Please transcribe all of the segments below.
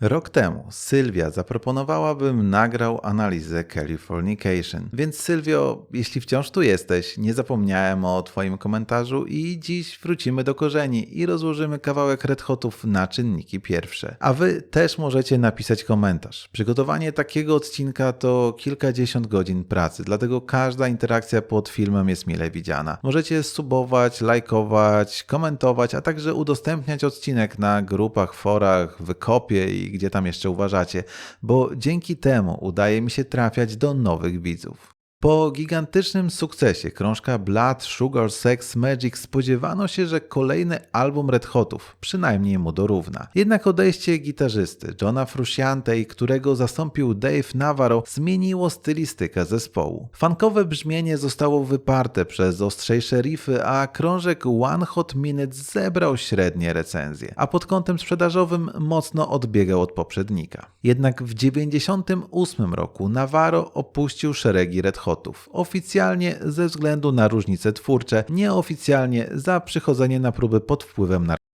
Rok temu Sylwia zaproponowała, bym nagrał analizę Californication. Więc Sylwio, jeśli wciąż tu jesteś, nie zapomniałem o Twoim komentarzu i dziś wrócimy do korzeni i rozłożymy kawałek Red Hotów na czynniki pierwsze. A Wy też możecie napisać komentarz. Przygotowanie takiego odcinka to kilkadziesiąt godzin pracy, dlatego każda interakcja pod filmem jest mile widziana. Możecie subować, lajkować, komentować, a także udostępniać odcinek na grupach, forach, wykopie i gdzie tam jeszcze uważacie, bo dzięki temu udaje mi się trafiać do nowych widzów. Po gigantycznym sukcesie krążka Blood, Sugar, Sex, Magic spodziewano się, że kolejny album Red Hotów przynajmniej mu dorówna. Jednak odejście gitarzysty Johna Frusciante, którego zastąpił Dave Navarro, zmieniło stylistykę zespołu. Funkowe brzmienie zostało wyparte przez ostrzejsze riffy, a krążek One Hot Minute zebrał średnie recenzje, a pod kątem sprzedażowym mocno odbiegał od poprzednika. Jednak w 1998 roku Navarro opuścił szeregi Red Hotów. Oficjalnie ze względu na różnice twórcze, nieoficjalnie za przychodzenie na próby pod wpływem narkotyków.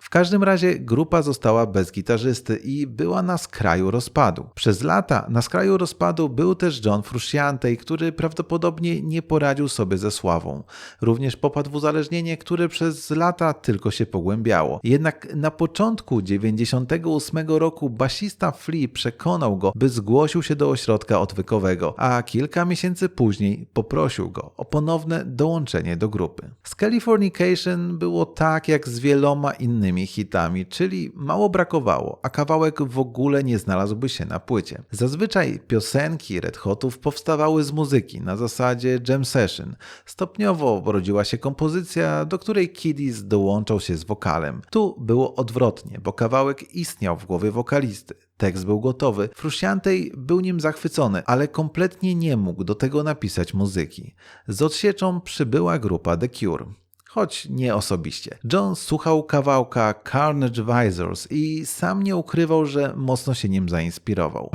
W każdym razie grupa została bez gitarzysty i była na skraju rozpadu. Przez lata na skraju rozpadu był też John Frusciante, który prawdopodobnie nie poradził sobie ze sławą. Również popadł w uzależnienie, które przez lata tylko się pogłębiało. Jednak na początku 98 roku basista Flea przekonał go, by zgłosił się do ośrodka odwykowego, a kilka miesięcy później poprosił go o ponowne dołączenie do grupy. Z Californication było tak jak z wieloma innymi hitami, czyli mało brakowało, a kawałek w ogóle nie znalazłby się na płycie. Zazwyczaj piosenki Red Hotów powstawały z muzyki na zasadzie jam session. Stopniowo rodziła się kompozycja, do której Kiddies dołączał się z wokalem. Tu było odwrotnie, bo kawałek istniał w głowie wokalisty. Tekst był gotowy, Frusciantej był nim zachwycony, ale kompletnie nie mógł do tego napisać muzyki. Z odsieczą przybyła grupa The Cure choć nie osobiście. John słuchał kawałka Carnage Visors i sam nie ukrywał, że mocno się nim zainspirował.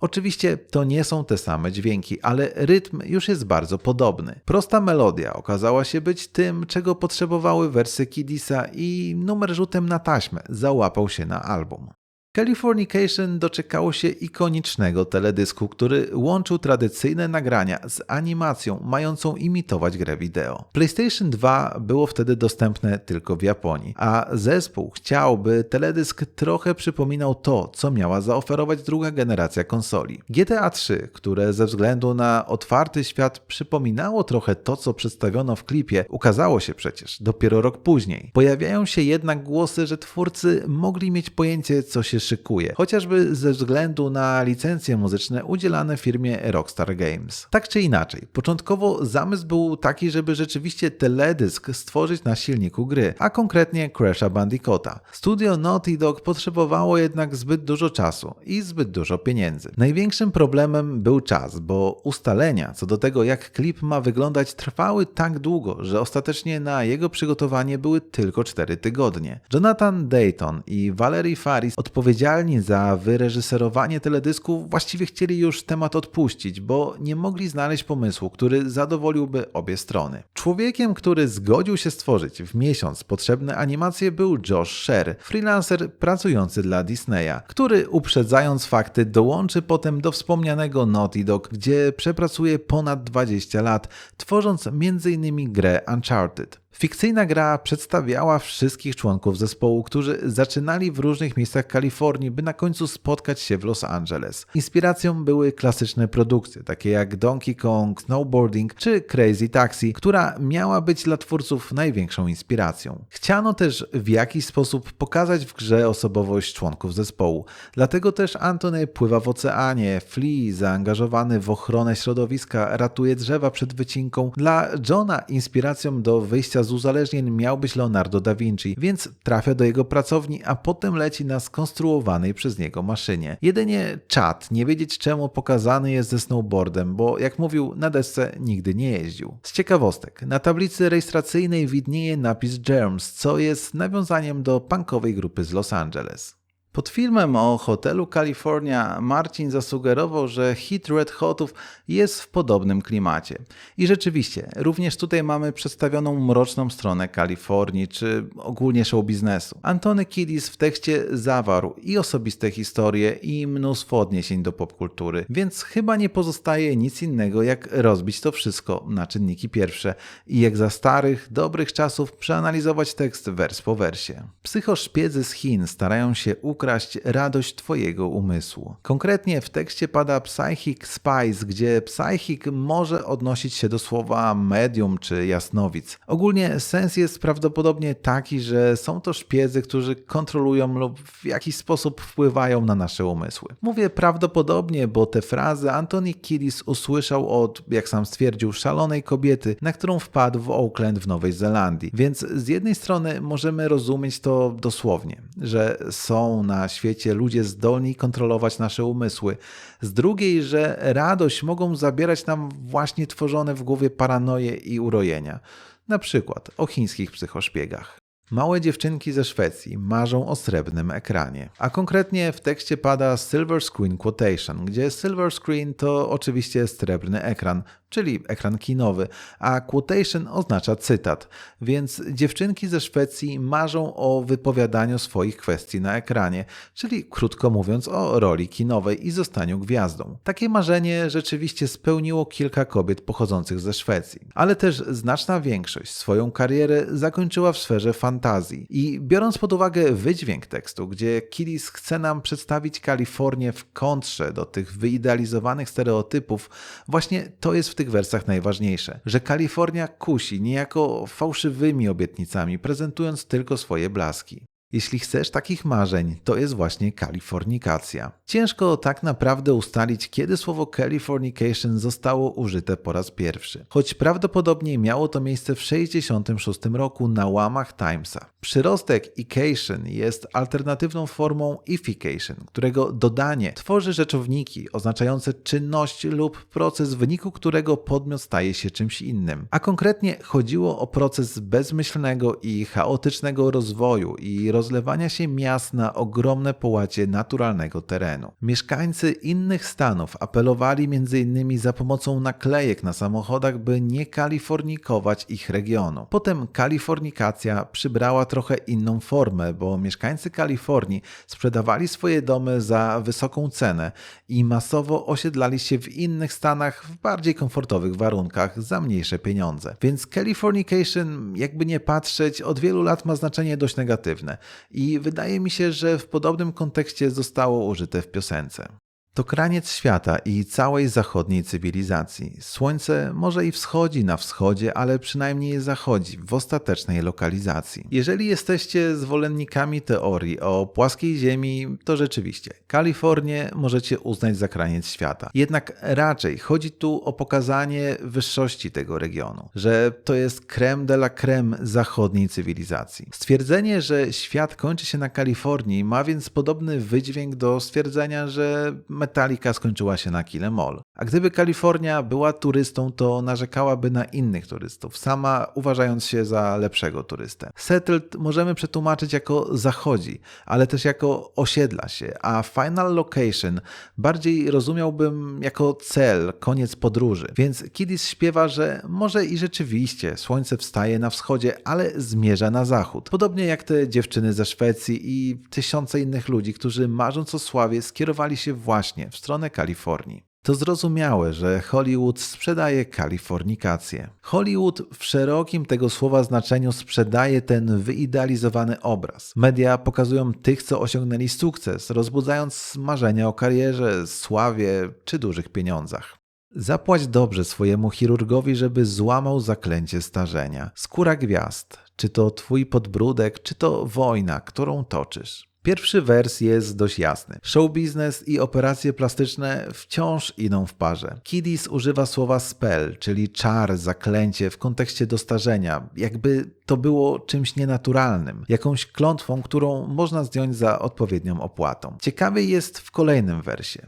Oczywiście to nie są te same dźwięki, ale rytm już jest bardzo podobny. Prosta melodia okazała się być tym, czego potrzebowały wersy Kidisa i numer rzutem na taśmę załapał się na album. Californication doczekało się ikonicznego teledysku, który łączył tradycyjne nagrania z animacją mającą imitować grę wideo. PlayStation 2 było wtedy dostępne tylko w Japonii, a zespół chciał, by teledysk trochę przypominał to, co miała zaoferować druga generacja konsoli. GTA 3, które ze względu na otwarty świat przypominało trochę to, co przedstawiono w klipie, ukazało się przecież dopiero rok później. Pojawiają się jednak głosy, że twórcy mogli mieć pojęcie, co się szykuje, chociażby ze względu na licencje muzyczne udzielane firmie Rockstar Games. Tak czy inaczej, początkowo zamysł był taki, żeby rzeczywiście teledysk stworzyć na silniku gry, a konkretnie Crash'a Bandicoota. Studio Naughty Dog potrzebowało jednak zbyt dużo czasu i zbyt dużo pieniędzy. Największym problemem był czas, bo ustalenia co do tego, jak klip ma wyglądać, trwały tak długo, że ostatecznie na jego przygotowanie były tylko 4 tygodnie. Jonathan Dayton i Valerie Faris odpowiedzieli odpowiedzialni za wyreżyserowanie teledysku właściwie chcieli już temat odpuścić, bo nie mogli znaleźć pomysłu, który zadowoliłby obie strony. Człowiekiem, który zgodził się stworzyć w miesiąc potrzebne animacje był Josh Sher, freelancer pracujący dla Disneya, który uprzedzając fakty dołączy potem do wspomnianego Naughty Dog, gdzie przepracuje ponad 20 lat, tworząc m.in. grę Uncharted. Fikcyjna gra przedstawiała wszystkich członków zespołu, którzy zaczynali w różnych miejscach Kalifornii, by na końcu spotkać się w Los Angeles. Inspiracją były klasyczne produkcje, takie jak Donkey Kong, Snowboarding czy Crazy Taxi, która miała być dla twórców największą inspiracją. Chciano też w jakiś sposób pokazać w grze osobowość członków zespołu. Dlatego też Antony pływa w oceanie, Flea zaangażowany w ochronę środowiska ratuje drzewa przed wycinką. Dla Johna inspiracją do wyjścia z uzależnień miał być Leonardo da Vinci, więc trafia do jego pracowni, a potem leci na skonstruowanej przez niego maszynie. Jedynie Chad nie wiedzieć czemu pokazany jest ze snowboardem, bo jak mówił, na desce nigdy nie jeździł. Z ciekawostek, na tablicy rejestracyjnej widnieje napis Germs, co jest nawiązaniem do punkowej grupy z Los Angeles. Pod filmem o hotelu California Marcin zasugerował, że hit Red Hotów jest w podobnym klimacie. I rzeczywiście, również tutaj mamy przedstawioną mroczną stronę Kalifornii, czy ogólnie show biznesu. Antony Kiddis w tekście zawarł i osobiste historie, i mnóstwo odniesień do popkultury, więc chyba nie pozostaje nic innego, jak rozbić to wszystko na czynniki pierwsze i jak za starych, dobrych czasów przeanalizować tekst wers po wersie. Psychoszpiedzy z Chin starają się ukraść radość Twojego umysłu. Konkretnie w tekście pada Psychic Spice, gdzie psychic może odnosić się do słowa medium czy jasnowic. Ogólnie sens jest prawdopodobnie taki, że są to szpiedzy, którzy kontrolują lub w jakiś sposób wpływają na nasze umysły. Mówię prawdopodobnie, bo te frazy Anthony Kiddis usłyszał od, jak sam stwierdził, szalonej kobiety, na którą wpadł w Auckland w Nowej Zelandii. Więc z jednej strony możemy rozumieć to dosłownie, że są na świecie ludzie zdolni kontrolować nasze umysły, z drugiej, że radość mogą zabierać nam właśnie tworzone w głowie paranoje i urojenia. Na przykład o chińskich psychoszpiegach. Małe dziewczynki ze Szwecji marzą o srebrnym ekranie. A konkretnie w tekście pada Silver Screen Quotation, gdzie Silver Screen to oczywiście srebrny ekran, czyli ekran kinowy, a quotation oznacza cytat, więc dziewczynki ze Szwecji marzą o wypowiadaniu swoich kwestii na ekranie, czyli krótko mówiąc o roli kinowej i zostaniu gwiazdą. Takie marzenie rzeczywiście spełniło kilka kobiet pochodzących ze Szwecji, ale też znaczna większość swoją karierę zakończyła w sferze fantazji. I biorąc pod uwagę wydźwięk tekstu, gdzie Kilis chce nam przedstawić Kalifornię w kontrze do tych wyidealizowanych stereotypów, właśnie to jest w tych wersach najważniejsze, że Kalifornia kusi niejako fałszywymi obietnicami, prezentując tylko swoje blaski. Jeśli chcesz takich marzeń, to jest właśnie kalifornikacja. Ciężko tak naprawdę ustalić, kiedy słowo Californication zostało użyte po raz pierwszy, choć prawdopodobnie miało to miejsce w 1966 roku na łamach Timesa. Przyrostek ication jest alternatywną formą ification, którego dodanie tworzy rzeczowniki oznaczające czynność lub proces, w wyniku którego podmiot staje się czymś innym. A konkretnie chodziło o proces bezmyślnego i chaotycznego rozwoju i rozlewania się miast na ogromne połacie naturalnego terenu. Mieszkańcy innych stanów apelowali m.in. za pomocą naklejek na samochodach, by nie kalifornikować ich regionu. Potem kalifornikacja przybrała trochę inną formę, bo mieszkańcy Kalifornii sprzedawali swoje domy za wysoką cenę i masowo osiedlali się w innych stanach w bardziej komfortowych warunkach za mniejsze pieniądze. Więc Californication, jakby nie patrzeć, od wielu lat ma znaczenie dość negatywne i wydaje mi się, że w podobnym kontekście zostało użyte w piosence. To kraniec świata i całej zachodniej cywilizacji. Słońce może i wschodzi na wschodzie, ale przynajmniej zachodzi w ostatecznej lokalizacji. Jeżeli jesteście zwolennikami teorii o płaskiej Ziemi, to rzeczywiście Kalifornię możecie uznać za kraniec świata. Jednak raczej chodzi tu o pokazanie wyższości tego regionu, że to jest creme de la creme zachodniej cywilizacji. Stwierdzenie, że świat kończy się na Kalifornii ma więc podobny wydźwięk do stwierdzenia, że Metallica skończyła się na Mall. A gdyby Kalifornia była turystą, to narzekałaby na innych turystów, sama uważając się za lepszego turystę. Settled możemy przetłumaczyć jako zachodzi, ale też jako osiedla się, a final location bardziej rozumiałbym jako cel, koniec podróży. Więc Kiddis śpiewa, że może i rzeczywiście słońce wstaje na wschodzie, ale zmierza na zachód. Podobnie jak te dziewczyny ze Szwecji i tysiące innych ludzi, którzy marząc o sławie skierowali się właśnie właśnie w stronę Kalifornii. To zrozumiałe, że Hollywood sprzedaje kalifornikację. Hollywood w szerokim tego słowa znaczeniu sprzedaje ten wyidealizowany obraz. Media pokazują tych, co osiągnęli sukces, rozbudzając marzenia o karierze, sławie czy dużych pieniądzach. Zapłać dobrze swojemu chirurgowi, żeby złamał zaklęcie starzenia. Skóra gwiazd, czy to twój podbródek, czy to wojna, którą toczysz. Pierwszy wers jest dość jasny. Show biznes i operacje plastyczne wciąż idą w parze. Kiddis używa słowa spell, czyli czar, zaklęcie w kontekście dostarzenia, jakby to było czymś nienaturalnym, jakąś klątwą, którą można zdjąć za odpowiednią opłatą. Ciekawy jest w kolejnym wersie.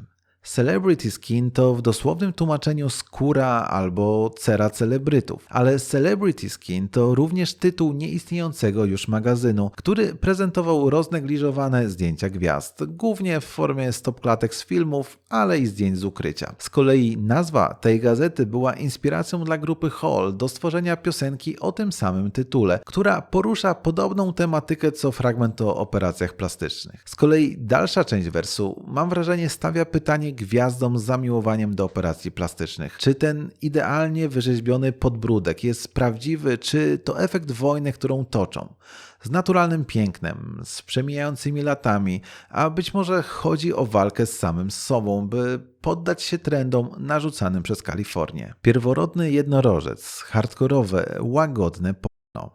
Celebrity Skin to w dosłownym tłumaczeniu skóra albo cera celebrytów, ale Celebrity Skin to również tytuł nieistniejącego już magazynu, który prezentował roznegliżowane zdjęcia gwiazd, głównie w formie stopklatek z filmów, ale i zdjęć z ukrycia. Z kolei nazwa tej gazety była inspiracją dla grupy Hall do stworzenia piosenki o tym samym tytule, która porusza podobną tematykę co fragment o operacjach plastycznych. Z kolei dalsza część wersu, mam wrażenie, stawia pytanie gwiazdom z zamiłowaniem do operacji plastycznych. Czy ten idealnie wyrzeźbiony podbródek jest prawdziwy, czy to efekt wojny, którą toczą? Z naturalnym pięknem, z przemijającymi latami, a być może chodzi o walkę z samym sobą, by poddać się trendom narzucanym przez Kalifornię. Pierworodny jednorożec, hardkorowe, łagodne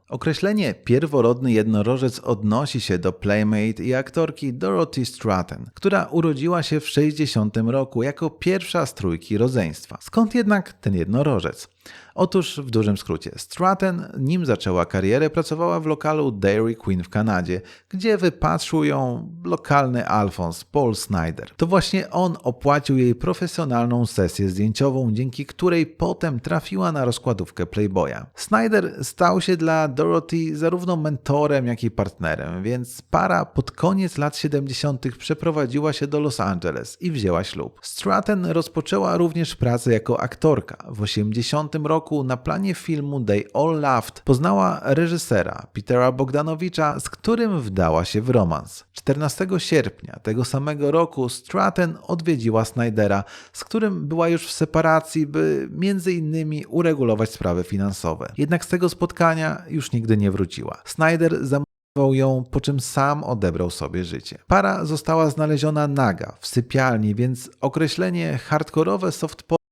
Określenie pierworodny jednorożec odnosi się do Playmate i aktorki Dorothy Stratton, która urodziła się w 60 roku jako pierwsza z trójki rodzeństwa. Skąd jednak ten jednorożec? Otóż w dużym skrócie, Stratton, nim zaczęła karierę, pracowała w lokalu Dairy Queen w Kanadzie, gdzie wypatrzył ją lokalny Alphonse Paul Snyder. To właśnie on opłacił jej profesjonalną sesję zdjęciową, dzięki której potem trafiła na rozkładówkę Playboya. Snyder stał się dla Dorothy zarówno mentorem, jak i partnerem, więc para pod koniec lat 70. przeprowadziła się do Los Angeles i wzięła ślub. Stratton rozpoczęła również pracę jako aktorka. W 80 roku na planie filmu They All Laughed poznała reżysera Petera Bogdanowicza, z którym wdała się w romans. 14 sierpnia tego samego roku Stratton odwiedziła Snydera, z którym była już w separacji, by między innymi uregulować sprawy finansowe. Jednak z tego spotkania już nigdy nie wróciła. Snyder zamordował ją, po czym sam odebrał sobie życie. Para została znaleziona naga w sypialni, więc określenie hardkorowe soft porno,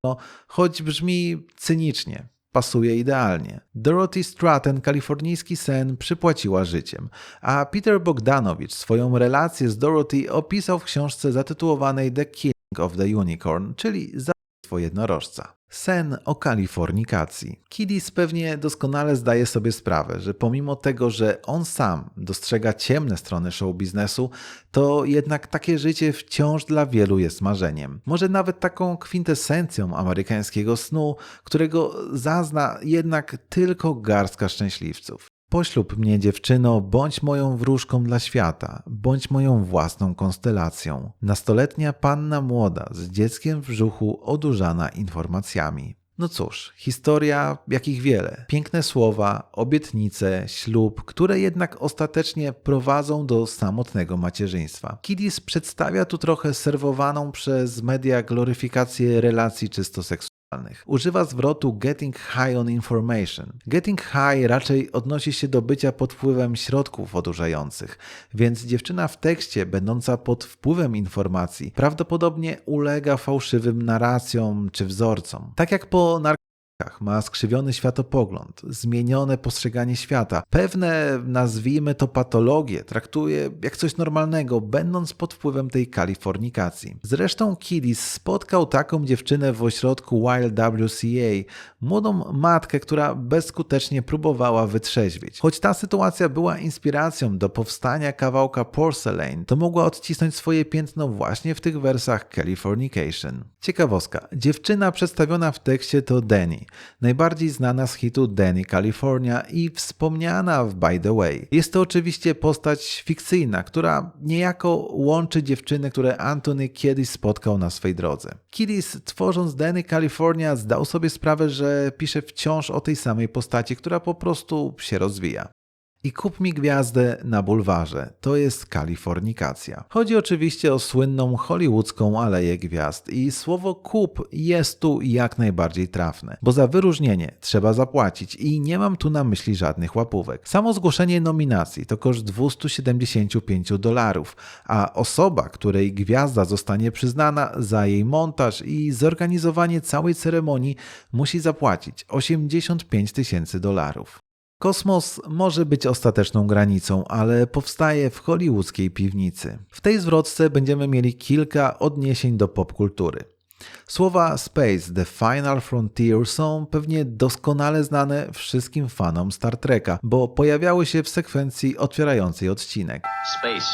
choć brzmi cynicznie, pasuje idealnie. Dorothy Stratton kalifornijski sen przypłaciła życiem, a Peter Bogdanowicz swoją relację z Dorothy opisał w książce zatytułowanej The Killing of the Unicorn, czyli zabójstwo jednorożca. Sen o kalifornikacji. Kiddis pewnie doskonale zdaje sobie sprawę, że pomimo tego, że on sam dostrzega ciemne strony show biznesu, to jednak takie życie wciąż dla wielu jest marzeniem. Może nawet taką kwintesencją amerykańskiego snu, którego zazna jednak tylko garstka szczęśliwców. Poślub mnie, dziewczyno, bądź moją wróżką dla świata, bądź moją własną konstelacją. Nastoletnia panna młoda z dzieckiem w brzuchu odurzana informacjami. No cóż, historia jakich wiele. Piękne słowa, obietnice, ślub, które jednak ostatecznie prowadzą do samotnego macierzyństwa. Kiddis przedstawia tu trochę serwowaną przez media gloryfikację relacji czysto seksualnych. Używa zwrotu getting high on information. Getting high raczej odnosi się do bycia pod wpływem środków odurzających, więc dziewczyna w tekście, będąca pod wpływem informacji, prawdopodobnie ulega fałszywym narracjom czy wzorcom. Tak jak po narkotykach ma skrzywiony światopogląd, zmienione postrzeganie świata. Pewne, nazwijmy to patologie, traktuje jak coś normalnego, będąc pod wpływem tej kalifornikacji. Zresztą Kiddis spotkał taką dziewczynę w ośrodku Wild WCA, młodą matkę, która bezskutecznie próbowała wytrzeźwieć. Choć ta sytuacja była inspiracją do powstania kawałka Porcelain, to mogła odcisnąć swoje piętno właśnie w tych wersach Californication. Ciekawostka. Dziewczyna przedstawiona w tekście to Danny, najbardziej znana z hitu Danny California i wspomniana w By the Way. Jest to oczywiście postać fikcyjna, która niejako łączy dziewczyny, które Anthony kiedyś spotkał na swej drodze. Kiddis tworząc Danny California zdał sobie sprawę, że pisze wciąż o tej samej postaci, która po prostu się rozwija i kup mi gwiazdę na bulwarze. To jest kalifornikacja. Chodzi oczywiście o słynną hollywoodzką aleję gwiazd i słowo kup jest tu jak najbardziej trafne, bo za wyróżnienie trzeba zapłacić i nie mam tu na myśli żadnych łapówek. Samo zgłoszenie nominacji to koszt 275 dolarów, a osoba, której gwiazda zostanie przyznana za jej montaż i zorganizowanie całej ceremonii musi zapłacić 85 tysięcy dolarów. Kosmos może być ostateczną granicą, ale powstaje w hollywoodzkiej piwnicy. W tej zwrotce będziemy mieli kilka odniesień do popkultury. Słowa Space, The Final Frontier są pewnie doskonale znane wszystkim fanom Star Treka, bo pojawiały się w sekwencji otwierającej odcinek. Space.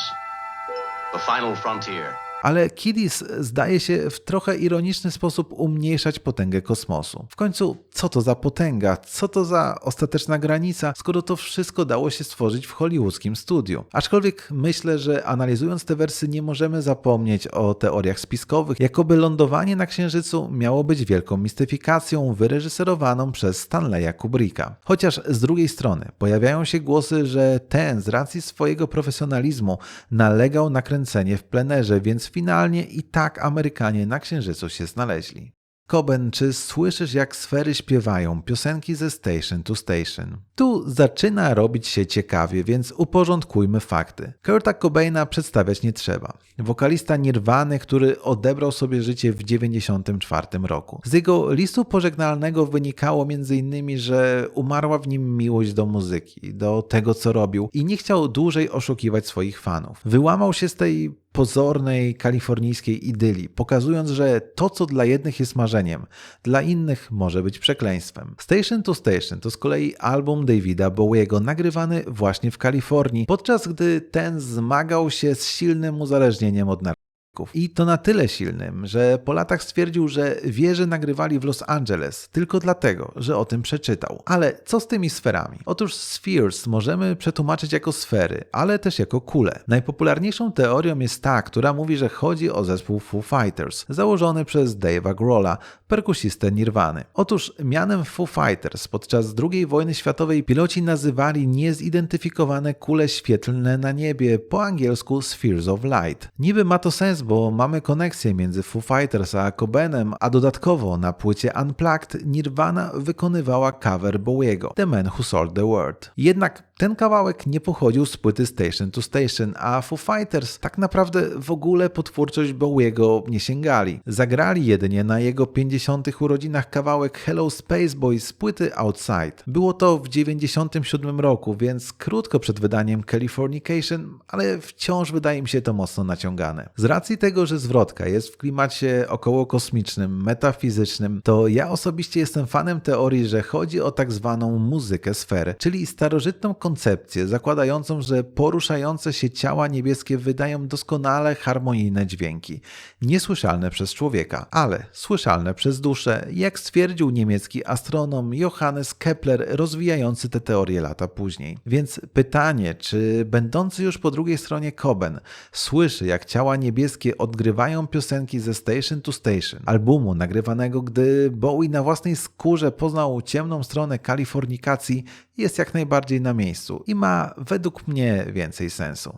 The final frontier. Ale Kiddis zdaje się w trochę ironiczny sposób umniejszać potęgę kosmosu. W końcu, co to za potęga? Co to za ostateczna granica, skoro to wszystko dało się stworzyć w hollywoodzkim studiu? Aczkolwiek myślę, że analizując te wersy nie możemy zapomnieć o teoriach spiskowych, jakoby lądowanie na Księżycu miało być wielką mistyfikacją wyreżyserowaną przez Stanleya Kubricka. Chociaż z drugiej strony pojawiają się głosy, że ten z racji swojego profesjonalizmu nalegał na kręcenie w plenerze, więc finalnie i tak Amerykanie na Księżycu się znaleźli. Koben, czy słyszysz jak sfery śpiewają piosenki ze Station to Station? Tu zaczyna robić się ciekawie, więc uporządkujmy fakty. Kurta Cobaina przedstawiać nie trzeba. Wokalista Nirwany, który odebrał sobie życie w 1994 roku. Z jego listu pożegnalnego wynikało m.in., że umarła w nim miłość do muzyki, do tego co robił i nie chciał dłużej oszukiwać swoich fanów. Wyłamał się z tej pozornej kalifornijskiej idylii, pokazując, że to, co dla jednych jest marzeniem, dla innych może być przekleństwem. Station to Station to z kolei album Davida Bowiego nagrywany właśnie w Kalifornii, podczas gdy ten zmagał się z silnym uzależnieniem od narkotyków. I to na tyle silnym, że po latach stwierdził, że wie, że nagrywali w Los Angeles tylko dlatego, że o tym przeczytał. Ale co z tymi sferami? Otóż spheres możemy przetłumaczyć jako sfery, ale też jako kule. Najpopularniejszą teorią jest ta, która mówi, że chodzi o zespół Foo Fighters, założony przez Dave'a Grohla, perkusistę Nirwany. Otóż mianem Foo Fighters podczas II wojny światowej piloci nazywali niezidentyfikowane kule świetlne na niebie, po angielsku Spheres of Light. Niby ma to sens, bo mamy koneksję między Foo Fighters a Cobenem, a dodatkowo na płycie Unplugged Nirvana wykonywała cover Bowiego, The Man Who Sold the World. Jednak ten kawałek nie pochodził z płyty Station to Station, a Foo Fighters tak naprawdę w ogóle po twórczość Bowiego nie sięgali. Zagrali jedynie na jego 50. urodzinach kawałek Hello Space Boy z płyty Outside. Było to w 97 roku, więc krótko przed wydaniem Californication, ale wciąż wydaje mi się to mocno naciągane. Z racji tego, że zwrotka jest w klimacie około kosmicznym, metafizycznym, to ja osobiście jestem fanem teorii, że chodzi o tak zwaną muzykę sfery, czyli starożytną koncepcję zakładającą, że poruszające się ciała niebieskie wydają doskonale harmonijne dźwięki, niesłyszalne przez człowieka, ale słyszalne przez duszę, jak stwierdził niemiecki astronom Johannes Kepler rozwijający tę teorię lata później. Więc pytanie, czy będący już po drugiej stronie Koben słyszy, jak ciała niebieskie odgrywają piosenki ze Station to Station, albumu nagrywanego, gdy Bowie na własnej skórze poznał ciemną stronę kalifornikacji, jest jak najbardziej na miejscu i ma według mnie więcej sensu.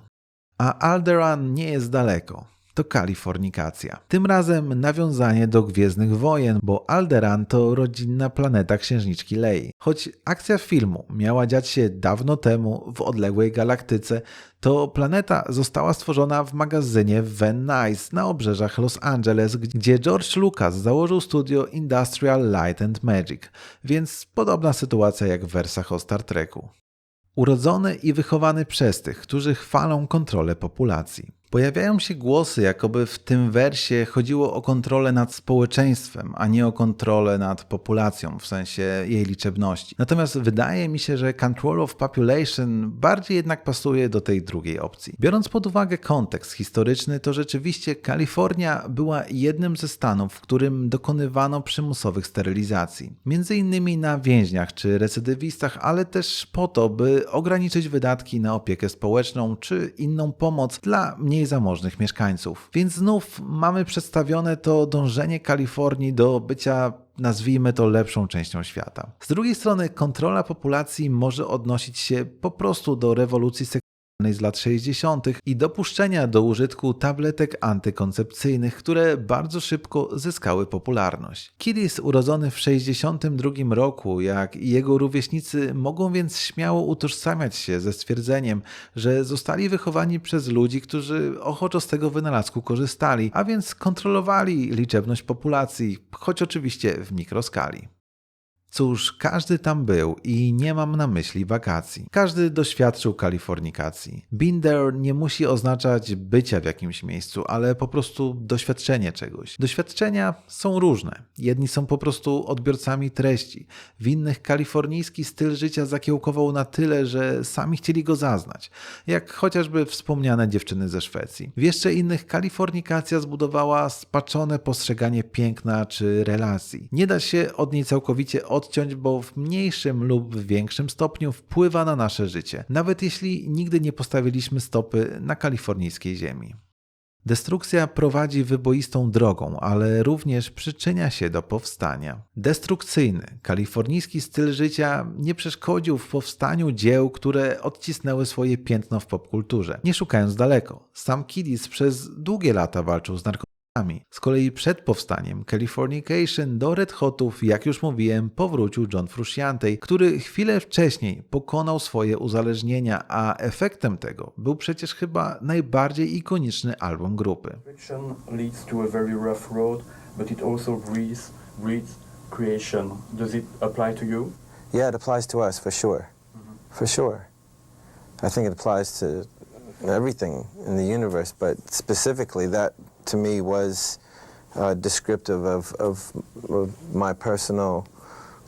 A Alderan nie jest daleko to kalifornikacja. Tym razem nawiązanie do Gwiezdnych Wojen, bo Alderan to rodzinna planeta księżniczki Lei. Choć akcja filmu miała dziać się dawno temu w odległej galaktyce, to planeta została stworzona w magazynie Van Nuys na obrzeżach Los Angeles, gdzie George Lucas założył studio Industrial Light and Magic, więc podobna sytuacja jak w wersach o Star Treku. Urodzony i wychowany przez tych, którzy chwalą kontrolę populacji. Pojawiają się głosy, jakoby w tym wersie chodziło o kontrolę nad społeczeństwem, a nie o kontrolę nad populacją, w sensie jej liczebności. Natomiast wydaje mi się, że Control of Population bardziej jednak pasuje do tej drugiej opcji. Biorąc pod uwagę kontekst historyczny, to rzeczywiście Kalifornia była jednym ze stanów, w którym dokonywano przymusowych sterylizacji. Między innymi na więźniach czy recydywistach, ale też po to, by ograniczyć wydatki na opiekę społeczną czy inną pomoc dla mniej mniej zamożnych mieszkańców. Więc znów mamy przedstawione to dążenie Kalifornii do bycia nazwijmy to lepszą częścią świata. Z drugiej strony kontrola populacji może odnosić się po prostu do rewolucji z lat 60. i dopuszczenia do użytku tabletek antykoncepcyjnych, które bardzo szybko zyskały popularność. Kiddis urodzony w 62 roku, jak i jego rówieśnicy mogą więc śmiało utożsamiać się ze stwierdzeniem, że zostali wychowani przez ludzi, którzy ochoczo z tego wynalazku korzystali, a więc kontrolowali liczebność populacji, choć oczywiście w mikroskali. Cóż, każdy tam był i nie mam na myśli wakacji. Każdy doświadczył kalifornikacji. Binder nie musi oznaczać bycia w jakimś miejscu, ale po prostu doświadczenie czegoś. Doświadczenia są różne. Jedni są po prostu odbiorcami treści. W innych kalifornijski styl życia zakiełkował na tyle, że sami chcieli go zaznać. Jak chociażby wspomniane dziewczyny ze Szwecji. W jeszcze innych kalifornikacja zbudowała spaczone postrzeganie piękna czy relacji. Nie da się od niej całkowicie odciąć, bo w mniejszym lub w większym stopniu wpływa na nasze życie, nawet jeśli nigdy nie postawiliśmy stopy na kalifornijskiej ziemi. Destrukcja prowadzi wyboistą drogą, ale również przyczynia się do powstania. Destrukcyjny, kalifornijski styl życia nie przeszkodził w powstaniu dzieł, które odcisnęły swoje piętno w popkulturze. Nie szukając daleko, sam Kiddis przez długie lata walczył z narkotykami. Z kolei przed powstaniem Californication do Red Hotów, jak już mówiłem, powrócił John Frusciante, który chwilę wcześniej pokonał swoje uzależnienia, a efektem tego był przecież chyba najbardziej ikoniczny album grupy. Yeah, it applies to us for sure. For sure. I think it applies to everything in the universe, but specifically that to me was uh, descriptive of, of, of my personal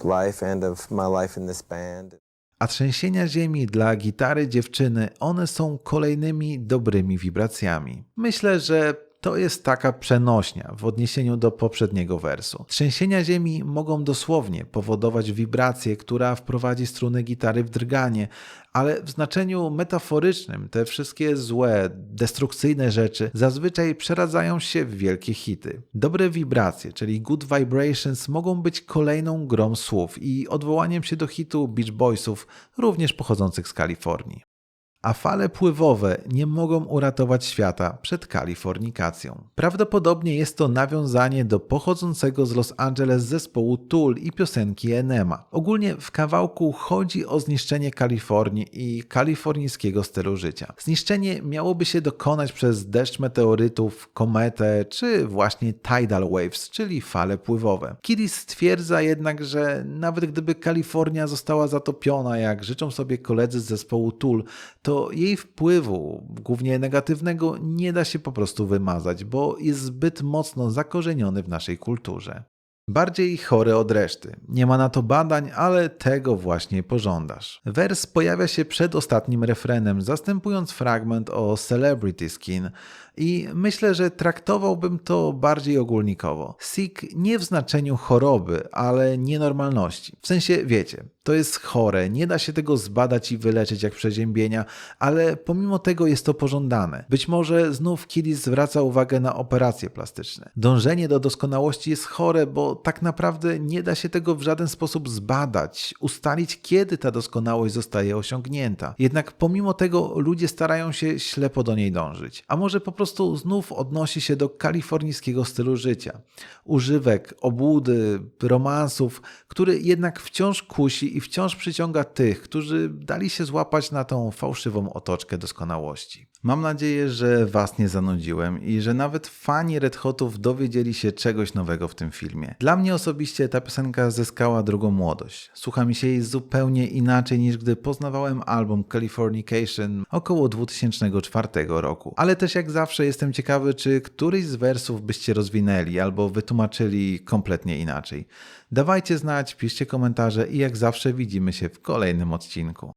life and of my life in this band. A trzęsienia ziemi dla gitary dziewczyny, one są kolejnymi dobrymi wibracjami. Myślę, że to jest taka przenośnia w odniesieniu do poprzedniego wersu. Trzęsienia ziemi mogą dosłownie powodować wibrację, która wprowadzi struny gitary w drganie, ale w znaczeniu metaforycznym te wszystkie złe, destrukcyjne rzeczy zazwyczaj przeradzają się w wielkie hity. Dobre wibracje, czyli good vibrations, mogą być kolejną grą słów i odwołaniem się do hitu Beach Boysów, również pochodzących z Kalifornii a fale pływowe nie mogą uratować świata przed kalifornikacją. Prawdopodobnie jest to nawiązanie do pochodzącego z Los Angeles zespołu Tool i piosenki Enema. Ogólnie w kawałku chodzi o zniszczenie Kalifornii i kalifornijskiego stylu życia. Zniszczenie miałoby się dokonać przez deszcz meteorytów, kometę czy właśnie tidal waves, czyli fale pływowe. Kiddis stwierdza jednak, że nawet gdyby Kalifornia została zatopiona, jak życzą sobie koledzy z zespołu Tool, to jej wpływu, głównie negatywnego, nie da się po prostu wymazać, bo jest zbyt mocno zakorzeniony w naszej kulturze. Bardziej chory od reszty. Nie ma na to badań, ale tego właśnie pożądasz. Wers pojawia się przed ostatnim refrenem, zastępując fragment o Celebrity Skin i myślę, że traktowałbym to bardziej ogólnikowo. Sick nie w znaczeniu choroby, ale nienormalności. W sensie, wiecie, to jest chore, nie da się tego zbadać i wyleczyć jak przeziębienia, ale pomimo tego jest to pożądane. Być może znów Kiddis zwraca uwagę na operacje plastyczne. Dążenie do doskonałości jest chore, bo tak naprawdę nie da się tego w żaden sposób zbadać, ustalić kiedy ta doskonałość zostaje osiągnięta. Jednak pomimo tego ludzie starają się ślepo do niej dążyć. A może po prostu znów odnosi się do kalifornijskiego stylu życia. Używek, obłudy, romansów, który jednak wciąż kusi i wciąż przyciąga tych, którzy dali się złapać na tą fałszywą otoczkę doskonałości. Mam nadzieję, że Was nie zanudziłem i że nawet fani Red Hotów dowiedzieli się czegoś nowego w tym filmie. Dla mnie osobiście ta piosenka zyskała drugą młodość. Słucha mi się jej zupełnie inaczej niż gdy poznawałem album Californication około 2004 roku. Ale też jak zawsze jestem ciekawy, czy któryś z wersów byście rozwinęli albo wytłumaczyli kompletnie inaczej. Dawajcie znać, piszcie komentarze i jak zawsze widzimy się w kolejnym odcinku.